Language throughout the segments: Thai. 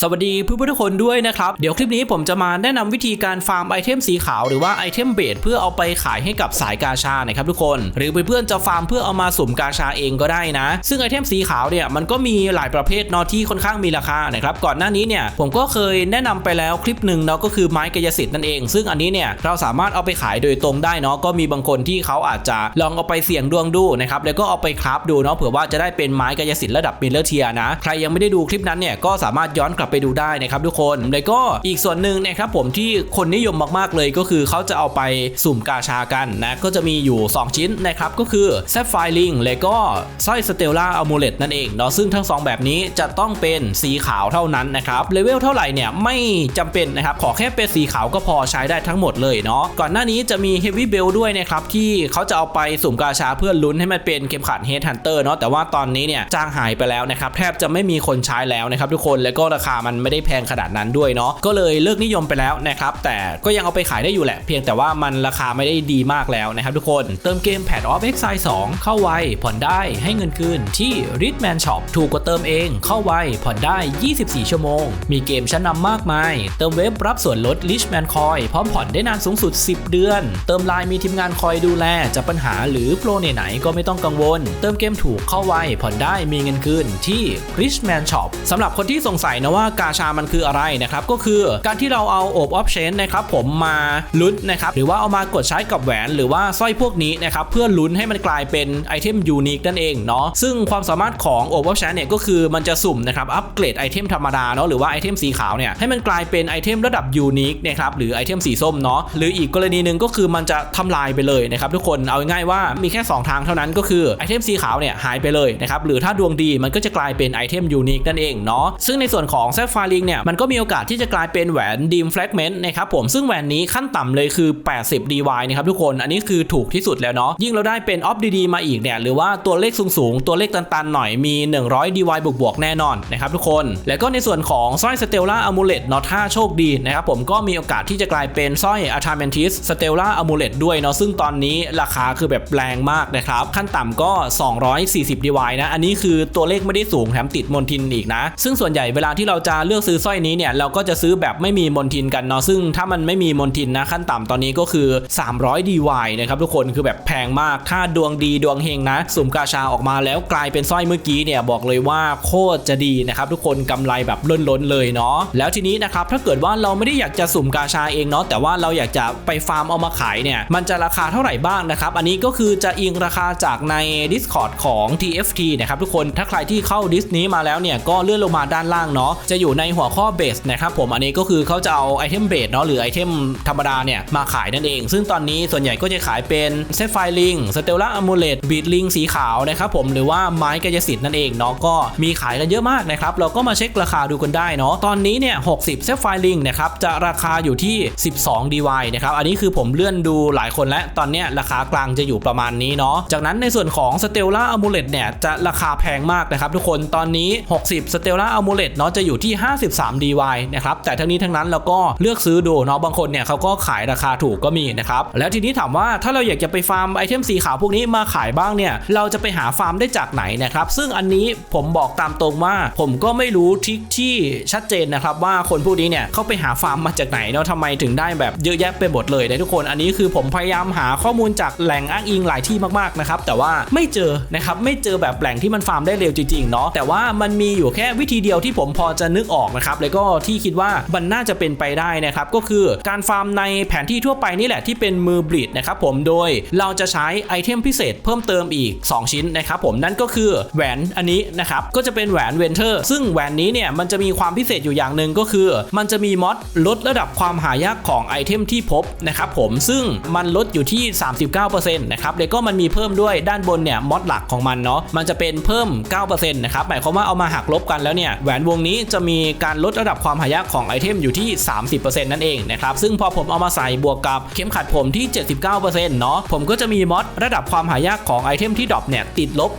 สวัสดีเพื่อนๆทุกคนด้วยนะครับ เดี๋ยวคลิปนี้ผมจะมาแนะนำวิธีการฟาร์มไอเทมสีขาวหรือว่าไอเทมเบสเพื่อเอาไปขายให้กับสายกาชานะครับทุกคน หรือเพื่อนๆจะฟาร์มเพื่อเอามาสุ่มกาชาเองก็ได้นะ ซึ่งไอเทมสีขาวเนี่ยมันก็มีหลายประเภทนอที่ค่อนข้างมีราคานะครับก่อนหน้านี้เนี่ยผมก็เคยแนะนำไปแล้วคลิปหนึ่งเนาะก็คือไม้กายสิทธิ์นั่นเอง ซึ่งอันนี้เนี่ยเราสามารถเอาไปขายโดยตรงได้เนาะก็มีบางคนที่เขาอาจจะลองเอาไปเสี่ยงดวงดูนะครับแล้วก็เอาไปคราฟดูเนาะเผื่อว่าจะได้เป็นไม้กายสิทธิ์ระดับมิลเลอร์เทียนะใครยังไม่ได้ดูคลิปนั้นเนี่ยก็สามารถย้อนกลับไปดูได้นะครับทุกคนแล้วก็อีกส่วนหนึ่งนะครับผมที่คนนิยมมากๆเลยก็คือเขาจะเอาไปสุ่มกาชากันนะก็จะมีอยู่ 2 ชิ้นนะครับก็คือแซฟไฟลิงและก็สร้อยสเตลล่าอัมูเลตนั่นเองเนาะซึ่งทั้งสองแบบนี้จะต้องเป็นสีขาวเท่านั้นนะครับเลเวลเท่าไหร่เนี่ยไม่จำเป็นนะครับขอแค่เป็นสีขาวก็พอใช้ได้ทั้งหมดเลยเนาะก่อนหน้านี้จะมีเฮฟวี่เบลด้วยนะครับที่เขาจะเอาไปสุ่มกาชาเพื่อลุ้นให้มันเป็นเข็มขัดเฮดฮันเตอร์เนาะแต่ว่าตอนนี้เนี่ยจางหายไปแล้วนะครับแทบจะไม่มีคนใช้แล้วนะครับทุกคนแล้วก็ราคามันไม่ได้แพงขนาดนั้นด้วยเนาะก็เลยเลิกนิยมไปแล้วนะครับแต่ก็ยังเอาไปขายได้อยู่แหละ เพียงแต่ว่ามันราคาไม่ได้ดีมากแล้วนะครับทุกคนเติมเกมแพดออฟเอ็กไซ2เข้าไวผ่อนได้ให้เงินคืนที่ r i d m a n Shop ถูกกว่าเติมเอง เข้าไวผ่อนได้ 24 ชั่วโมง มีเกมชั้นนำมากมาย เติมเว็บรับส่วนลด Richman Coin พร้อมผ่อนได้นานสูงสุด 10 เดือน เติมไลน์มีทีมงานคอยดูแลจะปัญหาหรือโปรไหนๆก็ไม่ต้องกังวล เติมเกมถูกเข้าไวผ่อนได้มีเงินคืนที่ Richman Shop สำหรับคนที่สงสัยนะว่ากาชามันคืออะไรนะครับก็คือการที่เราเอาโอบออฟเชนนะครับผมมาลุ้นนะครับหรือว่าเอามากดใช้กับแหวนหรือว่าสร้อยพวกนี้นะครับเพื่อลุ้นให้มันกลายเป็นไอเทมยูนิคนั่นเองเนาะซึ่งความสามารถของโอบออฟเชนเนี่ยก็คือมันจะสุ่มนะครับอัปเกรดไอเทมธรรมดาเนาะหรือว่าไอเทมสีขาวเนี่ยให้มันกลายเป็นไอเทมระดับยูนิคนะครับหรือไอเทมสีส้มเนาะหรืออีกกรณีหนึ่งก็คือมันจะทำลายไปเลยนะครับทุกคนเอาง่ายว่ามีแค่ 2 ทางเท่านั้นก็คือไอเทมสีขาวเนี่ยหายไปเลยนะครับหรือถ้าดวงดีมันก็จะกลายเป็นไอเทมยูนิคนั่นเองเนาะซึ่งในส่วนของแซฟฟาริงเนี่ยมันก็มีโอกาสที่จะกลายเป็นแหวนดีมแฟลกเมนต์นะครับผมซึ่งแหวนนี้ขั้นต่ำเลยคือ 80 DY นะครับทุกคนอันนี้คือถูกที่สุดแล้วเนาะยิ่งเราได้เป็นออฟดีๆมาอีกเนี่ยหรือว่าตัวเลขสูงๆ ตัวเลขตันๆหน่อยมี 100 DY บวกๆแน่นอนนะครับทุกคน แล้วก็ในส่วนของสร้อยสเตลล่าอะมูเลตเนาะถ้าโชคดีนะครับผมก็มีโอกาสที่จะกลายเป็นสร้อยอะทาเมนทิสสเตลล่าอะมูเลตด้วยเนาะซึ่งตอนนี้ราคาคือแบบแรงมากนะครับขั้นต่ำก็ 240 DY นะอันนี้คือตัวเลขไม่ได้สูงแถมติดมนทินอีกนะ ซึ่งส่วนใหญ่เวลาที่เราจะเลือกซื้อสร้อยนี้เนี่ยเราก็จะซื้อแบบไม่มีมนทินกันเนาะซึ่งถ้ามันไม่มีมนทินนะขั้นต่ำตอนนี้ก็คือ 300 DY นะครับทุกคนคือแบบแพงมากถ้าดวงดีดวงเฮงนะสุ่มกาชาออกมาแล้วกลายเป็นสร้อยเมื่อกี้เนี่ยบอกเลยว่าโคตรจะดีนะครับทุกคนกำไรแบบล้นๆเลยเนาะแล้วทีนี้นะครับถ้าเกิดว่าเราไม่ได้อยากจะสุ่มกาชาเองเนาะแต่ว่าเราอยากจะไปฟาร์มเอามาขายเนี่ยมันจะราคาเท่าไหร่บ้างนะครับอันนี้ก็คือจะอิงราคาจากใน Discord ของ TFT นะครับทุกคนถ้าใครที่เข้าดิสนี้มาแล้วเนี่ยก็เลื่อนลงมาด้านล่างเนาะจะอยู่ในหัวข้อเบสนะครับผมอันนี้ก็คือเขาจะเอาไอเทมเบสเนาะหรือไอเทมธรรมดาเนี่ยมาขายนั่นเอง ซึ่งตอนนี้ส่วนใหญ่ก็จะขายเป็นเซฟไฟลิงสเตลล่าอะมูเลตบีดลิงสีขาวนะครับผมหรือว่าไม้กายสิทธิ์นั่นเองเนาะก็มีขายกันเยอะมากนะครับเราก็มาเช็คราคาดูกันได้เนาะตอนนี้เนี่ย60เซฟไฟลิงนะครับจะราคาอยู่ที่ 12 DY นะครับอันนี้คือผมเลื่อนดูหลายคนแล้วตอนเนี้ยราคากลางจะอยู่ประมาณนี้เนาะจากนั้นในส่วนของสเตลล่าอะมูเลตเนี่ยจะราคาแพงมากนะครับทุกคนตอนนี้ 60สเตลล่าอะมูเลตเนาะจะอยู่ที่ 53 DY นะครับแต่ทั้งนี้ทั้งนั้นเราก็เลือกซื้อดูเนาะบางคนเนี่ยเขาก็ขายราคาถูกก็มีนะครับแล้วทีนี้ถามว่าถ้าเราอยากจะไปฟาร์มไอเทมสีขาวพวกนี้มาขายบ้างเนี่ยเราจะไปหาฟาร์มได้จากไหนนะครับซึ่งอันนี้ผมบอกตามตรงว่าผมก็ไม่รู้ทริคที่ชัดเจนนะครับว่าคนพวกนี้เนี่ยเขาไปหาฟาร์มมาจากไหนเนาะทำไมถึงได้แบบเยอะแยะไปหมดเลยนะทุกคนอันนี้คือผมพยายามหาข้อมูลจากแหล่งอ้างอิงหลายที่มากๆนะครับแต่ว่าไม่เจอนะครับไม่เจอแบบแหล่งที่มันฟาร์มได้เร็วจริงๆเนาะแต่ว่ามันมีอยู่แค่วิธีเดียวที่ผมพอจะนึกออกนะครับแล้วก็ที่คิดว่ามันน่าจะเป็นไปได้นะครับก็คือการฟาร์มในแผนที่ทั่วไปนี่แหละที่เป็นมือบลิดนะครับผมโดยเราจะใช้ไอเทมพิเศษเพิ่มเติมอีก 2 ชิ้นนะครับผมนั่นก็คือแหวนอันนี้นะครับก็จะเป็นแหวนเวนเทอร์ซึ่งแหวนนี้เนี่ยมันจะมีความพิเศษอยู่อย่างหนึ่งก็คือ มันจะมีมอดลดระดับความหายากของไอเทมที่พบนะครับผมซึ่งมันลดอยู่ที่ 39%นะครับแล้วก็มันมีเพิ่มด้วยด้านบนเนี่ยมอดหลักของมันเนาะมันจะเป็นเพิ่ม 9%นะครับหมายความว่าเอามาหักลบกันแล้วเนี่ยแหวนวงนี้จะมีการลดระดับความหายากของไอเทมอยู่ที่ 30%นั่นเองนะครับซึ่งพอผมเอามาใส่บวกกับเข็มขัดผมที่ 79%เนาะผมก็จะมีมอดระดับความหายากของไอเทมที่ดรอปเนี่ยติดลบ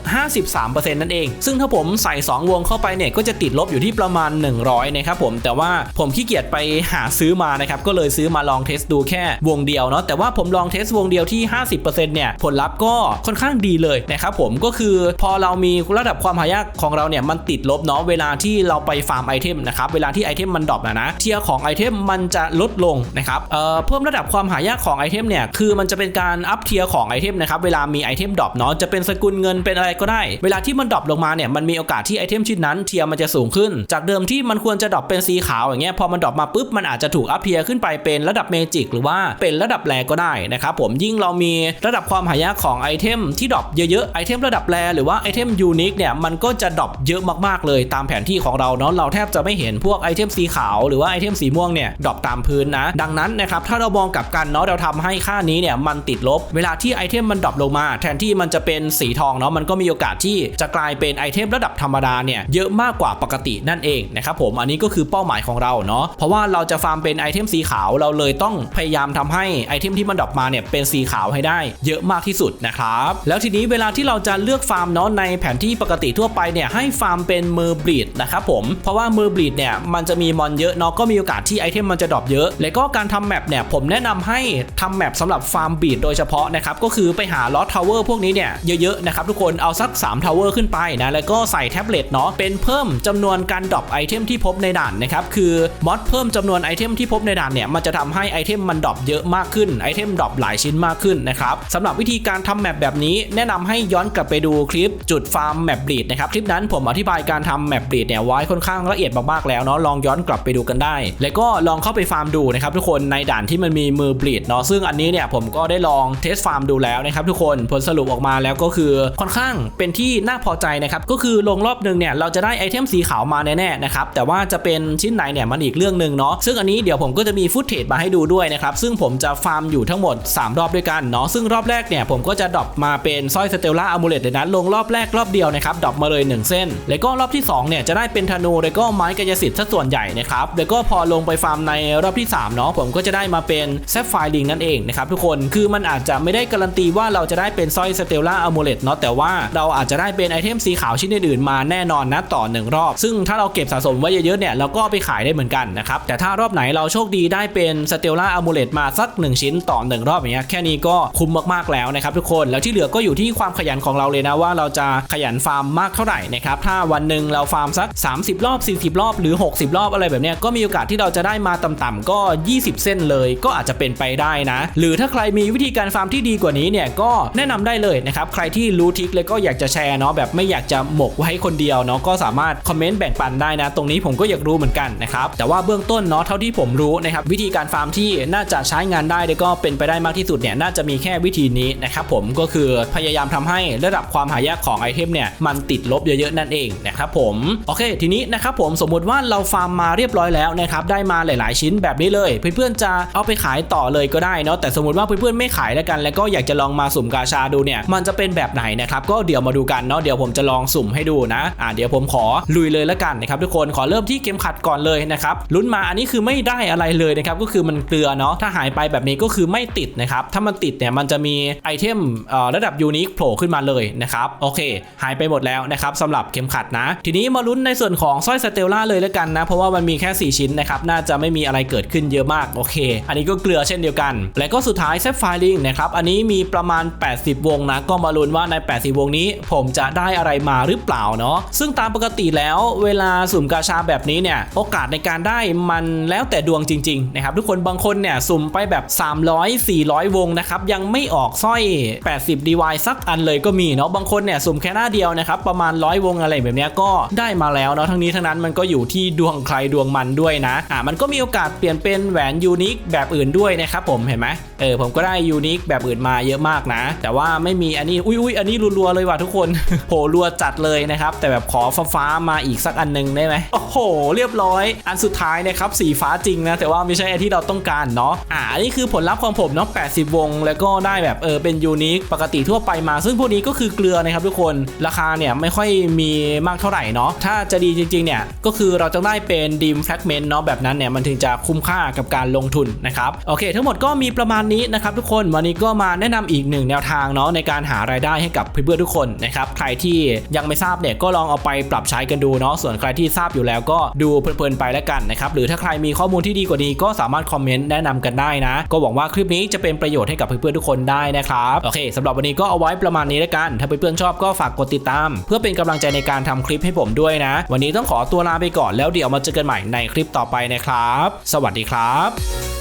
53%นั่นเอง ซึ่งถ้าผมใส่ 2 วงเข้าไปเนี่ยก็จะติดลบอยู่ที่ประมาณ 100นะครับผมแต่ว่าผมขี้เกียจไปหาซื้อมานะครับก็เลยซื้อมาลองเทสดูแค่วงเดียวเนาะแต่ว่าผมลองเทสวงเดียวที่ 50%เนี่ยผลลัพธ์ก็ค่อนข้างดีเลยนะครับผมก็คือพอเรามีระดับความหายากของเราเนี่ยมันติดลบเนาะเวลาที่เราไปฟาร์มไอเทมนะครับเวลาที่ไอเทมมันดรอปนะนะเทียร์ของไอเทมมันจะลดลงนะครับเอ่อเพิ่มระดับความหายากของไอเทมเนี่ยคือมันจะเป็นการอัพเทียร์ของไอเทมนะครับเวลามีไอเทมดรอปเนาะจะเป็นสกุลเงินเป็นอะไรก็ได้ เวลาที่มันดรอปลงมาเนี่ยมันมีโอกาสที่ไอเทมชิ้นนั้นเทียร์มันจะสูงขึ้น จากเดิมที่มันควรจะดรอปเป็นสีขาวอย่างเงี้ยพอมันดรอปมาปุ๊บมันอาจจะถูกอัพเทียร์ขึ้นไปเป็นระดับเมจิกหรือว่าเป็นระดับแรก็ได้นะครับผมยิ่งเรามีระดับความหายากของไอเทมที่ดรอปเยอะๆไอเทมระดับแรหรือว่าไอเทมยูนิคเนี่ยมันก็จะดรอปเยอะมากๆเลยตามแผนที่ของเราเนาะเราแทบจะไม่เห็นพวกไอเทมสีขาวหรือว่าไอเทมสีม่วงเนี่ยดรอปตามพื้นนะ ดังนั้นนะครับถ้าเรามองกลับกันเนาะเราทำให้ค่านี้เนี่ยมันติดลบ เวลาที่ไอเทมมันดรอปลงมา แทนที่มันจะเป็นสีทองเนาะมันก็มีโอกาสที่จะกลายเป็นไอเทมระดับธรรมดาเนี่ยเยอะมากกว่าปกตินั่นเองนะครับผมอันนี้ก็คือเป้าหมายของเราเนาะเพราะว่าเราจะฟาร์มเป็นไอเทมสีขาวเราเลยต้องพยายามทำให้ไอเทมที่มันดรอปมาเนี่ยเป็นสีขาวให้ได้ เยอะมากที่สุดนะครับแล้วทีนี้เวลาที่เราจะเลือกฟาร์มเนาะในแผนที่ปกติทั่วไปเนี่ยให้ฟาร์มเป็นมือบีดนะครับผมเพราะว่ามือบลีดเนี่ยมันจะมีมอนเยอะเนาะก็มีโอกาสที่ไอเทมมันจะดรอปเยอะ แล้วก็การทำแมปเนี่ยผมแนะนำให้ทำแมปสำหรับฟาร์มบีดโดยเฉพาะนะครับก็คือไปหาลอตทาวเวอร์พวกนี้เนี่ยเยอะๆนะครับทุกคนเอาสัก3ทาวเวอร์ขึ้นไปนะแล้วก็ใส่แท็บเล็ตเนาะเป็นเพิ่มจำนวนการดรอปไอเทมที่พบในด่านนะครับคือมอดเพิ่มจำนวนไอเทมที่พบในด่านเนี่ยมันจะทำให้ไอเทมมันดรอปเยอะมากขึ้นไอเทมดรอปหลายชิ้นมากขึ้นนะครับสำหรับวิธีการทำแมปแบบนี้แนะนำให้ย้อนกลับไปดูคลิปจุดฟาร์มแมปบลีดนะครับคลิปนั้นผมอธิบายการทำแมปบลีดเนี่ยไว้ค่อนข้างละละเอียดมากๆแล้วเนาะลองย้อนกลับไปดูกันได้ แล้วก็ลองเข้าไปฟาร์มดูนะครับทุกคนในด่านที่มันมีมือบลีดเนาะซึ่งอันนี้เนี่ยผมก็ได้ลองเทสฟาร์มดูแล้วนะครับทุกคนผลสรุปออกมาแล้วก็คือค่อนข้างเป็นที่น่าพอใจนะครับก็คือลงรอบหนึ่งเนี่ยเราจะได้ไอเทมสีขาวมาแน่ๆนะครับแต่ว่าจะเป็นชิ้นไหนเนี่ยมันอีกเรื่องหนึ่งเนาะซึ่งอันนี้เดี๋ยวผมก็จะมีฟุตเทจมาให้ดูด้วยนะครับซึ่งผมจะฟาร์มอยู่ทั้งหมด 3 รอบด้วยกันเนาะซึ่งรอบแรกเนี่ยผมก็จะดรอปมาเป็นสร้อยสเตลล่าอะมูเลตเลยนะลงรอบแรกรอบเดียวนะครับดรอปมาเลย 1 เส้น แล้วก็รอบที่2เนี่ยจะได้เป็นธนูแล้วก็ไม้กายสิทธิ์ซะส่วนใหญ่นะครับแล้วก็พอลงไปฟาร์มในรอบที่3เนาะผมก็จะได้มาเป็นแซฟไฟลิงนั่นเองนะครับทุกคนคือมันอาจจะไม่ได้การันตีว่าเราจะได้เป็นสร้อยสเตลล่าอะมูเลตเนาะแต่ว่าเราอาจจะได้เป็นไอเทมสีขาวชิ้นอื่นๆมาแน่นอนนะต่อหนึ่งรอบ ซึ่งถ้าเราเก็บสะสมไว้เยอะๆเนี่ยเราก็ไปขายได้เหมือนกันนะครับแต่ถ้ารอบไหนเราโชคดีได้เป็นสเตลล่าอะมูเลตมาสัก 1 ชิ้นต่อ 1 รอบอย่างเงี้ยแค่นี้ก็คุ้มมากๆแล้วนะครับทุกคนแล้วที่เหลือก็อยู่ที่ความขยันของเราเลยนะว่าเราจะขยันฟาร์มมากเท่าไหร่นะครับถ้าวันหนึ่งเราฟาร์มสัก 30 รอบ40 รอบหรือ 60 รอบอะไรแบบนี้ก็มีโอกาสที่เราจะได้มาต่ำๆก็ 20 เส้นเลยก็อาจจะเป็นไปได้นะ หรือถ้าใครมีวิธีการฟาร์มที่ดีกว่านี้เนี่ยก็แนะนำได้เลยนะครับใครที่รู้ทริคเลยก็อยากจะแชร์เนาะแบบไม่อยากจะหมกไว้คนเดียวเนาะก็สามารถคอมเมนต์แบ่งปันได้นะ ตรงนี้ผมก็อยากรู้เหมือนกันนะครับแต่ว่าเบื้องต้นเนาะเท่าที่ผมรู้นะครับวิธีการฟาร์มที่น่าจะใช้งานได้แล้วก็เป็นไปได้มากที่สุดเนี่ยน่าจะมีแค่วิธีนี้นะครับผมก็คือพยายามทำให้ระดับความหายากของไอเทมเนี่ยมันติดลบเยอะๆนั่นเองนะครับผมโอเค ทีนี้นะครับผมสมมุติว่าเราฟาร์มมาเรียบร้อยแล้วนะครับได้มาหลาย ๆ ชิ้นแบบนี้เลยเพื่อนๆจะเอาไปขายต่อเลยก็ได้เนาะแต่สมมติว่าเพื่อนๆไม่ขายแล้วกัน แล้วก็อยากจะลองมาสุ่มกาชาดูเนี่ยมันจะเป็นแบบไหนนะครับก็เดี๋ยวมาดูกันเนาะเดี๋ยวผมจะลองสุ่มให้ดูนะอ่าเดี๋ยวผมขอลุยเลยแล้วกันนะครับทุกคนขอเริ่มที่เกมขัดก่อนเลยนะครับลุ้นมาอันนี้คือไม่ได้อะไรเลยนะครับก็คือมันเกลือเนาะถ้าหายไปแบบนี้ก็คือไม่ติดนะครับถ้ามันติดเนี่ยมันจะมีไอเทมเอ่อระดับยูนิคโผล่ขึ้นมาเลยนะครับโอเค หายไปหมดแล้วนะครับสำหรับเข็มขัดนะ ทีนี้มาลุ้นในส่วนของสร้อยสเตลล่าเลยแล้วกันนะ เพราะว่ามันมีแค่ 4 ชิ้นนะครับ น่าจะไม่มีอะไรเกิดขึ้นเยอะมากโอเค อันนี้ก็เกลือเช่นเดียวกัน และก็สุดท้ายเซฟไฟลิงนะครับ อันนี้มีประมาณ 80 วงนะ ก็มาลุ้นว่าใน 80 วงนี้ ผมจะได้อะไรมาหรือเปล่าเนาะซึ่งตามปกติแล้วเวลาสุ่มกาชาแบบนี้เนี่ยโอกาสในการได้มันแล้วแต่ดวงจริงๆนะครับทุกคนบางคนเนี่ยสุ่มไปแบบ 300 400 วงนะครับยังไม่ออกสร้อย 80 DY สักอันเลยก็มีเนาะบางคนเนี่ยสุ่มแค่หน้าเดียวนะครับประมาณ 100 วงอะไรแบบนี้ก็ได้มาแล้วเนาะทั้งนี้ทั้งนั้นมันก็อยู่ที่ดวงใครดวงมันด้วยนะอ่ามันก็มีโอกาสเปลี่ยนเป็นแหวนยูนิคแบบอื่นด้วยนะครับผมเห็นไหมเออผมก็ได้ยูนิคแบบอื่นมาเยอะมากนะ แต่ว่าไม่มีอันนี้อุ้ยอุ้ยอันนี้รัวๆเลยว่ะทุกคนโหรัวจัดเลยนะครับ แต่แบบขอฟ้ามาอีกสักอันหนึงได้ไหมโอ้โห เรียบร้อย อันสุดท้ายนะครับสีฟ้าจริงนะแต่ว่าไม่ใช่อันที่เราต้องการเนาะอ่าอันนี้คือผลลัพธ์ของผมเนาะ80 วง แล้วก็ได้แบบเออเป็นยูนิคปกติทั่วไปมา ซึ่งพวกนี้ก็คือเกลือนะครับทุกคนราคาเนี่ยไม่ค่อยมีมากเท่าไหร่เนาะถ้าจะดีจริงๆเนี่ยก็คือเราจะได้เป็นดีมแฟกเมนต์เนาะแบบนั้นเนี่ยมันถึงจะคุ้มค่ากับการลงทุนนะครับโอเค ทั้งหมดก็มีประมาณนี้นะครับทุกคนวันนี้ก็มาแนะนำอีกหนึ่งแนวทางเนาะในการหารายได้ให้กับเพื่อนๆทุกคนนะครับใครที่ยังไม่ทราบเนี่ยก็ลองเอาไปปรับใช้กันดูเนาะส่วนใครที่ทราบอยู่แล้วก็ดูเพลินๆไปแล้วกันนะครับหรือถ้าใครมีข้อมูลที่ดีกว่านี้ก็สามารถคอมเมนต์แนะนำกันได้นะ ก็หวังว่าคลิปนี้จะเป็นประโยชน์ให้กับเพื่อนๆทุกคนได้นะครับโอเคสำหรับวันนี้ก็เอาไว้ประมาณนี้แล้วกัน ถ้าเพื่อนๆชอบก็ฝากกดติดตาม เพื่อเป็นกำลังใจในการทำคลิปให้ผมด้วยนะ วันนี้ต้องขอตัวตัวลาไปก่อนแล้วเดี๋ยวมาเจอกันใหม่ในคลิปต่อไปนะครับ สวัสดีครับ